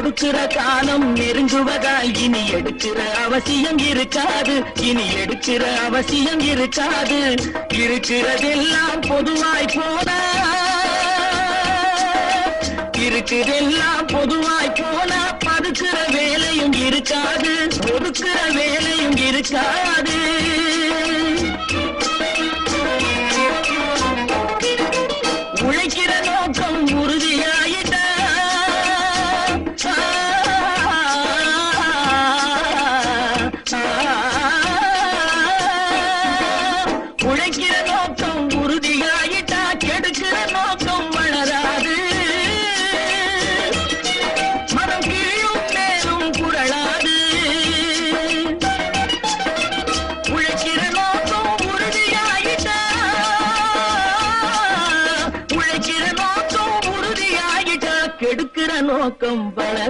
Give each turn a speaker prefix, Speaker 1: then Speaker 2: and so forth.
Speaker 1: கொடுக்கிற காலம் நெருங்குவதா? இனி எடுக்கிற அவசியம் இருக்காது. இனி எடுக்கிற அவசியம் இருக்காது. இருக்கிறதெல்லாம் பொதுவாய் போனா இருக்குதெல்லாம் பொதுவாய் போனா பதுக்கிற வேலையும் இருக்காது. ஒதுக்குற வேலையும் இருக்காது. உழைக்கிற நோக்கம் உறுதி எடுக்கிற நோக்கம் உறுதியாயிட்டா